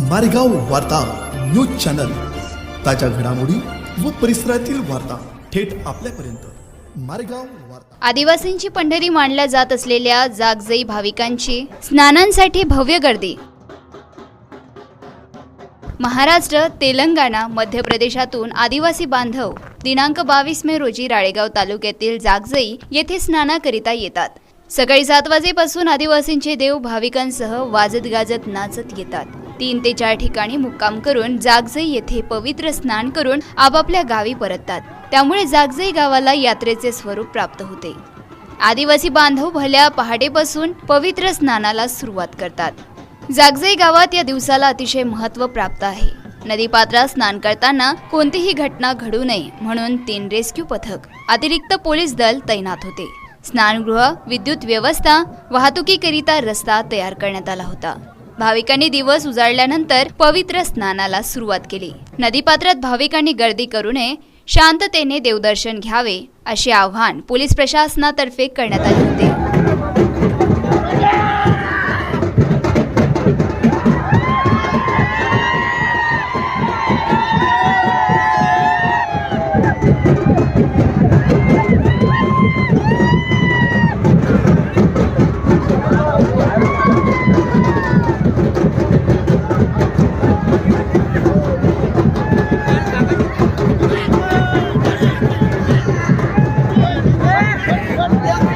मारेगाव वार्ता news channel. ताज्या घडामोडी व परिसरातील वार्ता थेट आपल्यापर्यंत. मारेगाव वार्ता. आदिवासींची पंढरी मानल्या जात असलेल्या जागजई भाविकांची स्नानांसाठी भव्य गर्दी. महाराष्ट्र तेलंगणा मध्य प्रदेशातून आदिवासी बांधव दिनांक बावीस मे रोजी राळेगाव तालुक्यातील जागजई येथे स्नानाकरिता येतात. सकाळी सात वाजेपासून आदिवासींचे देव भाविकांसह वाजत गाजत नाचत येतात. तीन ते चार ठिकाणी मुक्काम करून जागजई येथे पवित्र स्नान करून आपापल्या गावी परततात. त्यामुळे जागजई गावाला यात्रेचे स्वरूप प्राप्त होते. आदिवासी बांधव भल्या पहाटेपासून पवित्र स्नानाला सुरुवात करतात. जागजई गावात या दिवसाला अतिशय महत्त्व प्राप्त आहे. नदीपात्रात स्नान करताना कोणतीही घटना घडू नये म्हणून तीन रेस्क्यू पथक अतिरिक्त पोलीस दल तैनात होते. स्नानगृह विद्युत व्यवस्था वाहतुकीकरिता रस्ता तयार करण्यात आला होता. भाविकांनी दिवस उजाडल्यानंतर पवित्र स्नानाला सुरुवात केली. नदीपात्रात भाविकांनी गर्दी करू नये शांततेने देवदर्शन घ्यावे असे आवाहन पोलीस प्रशासनातर्फे करण्यात आले होते. Let's go.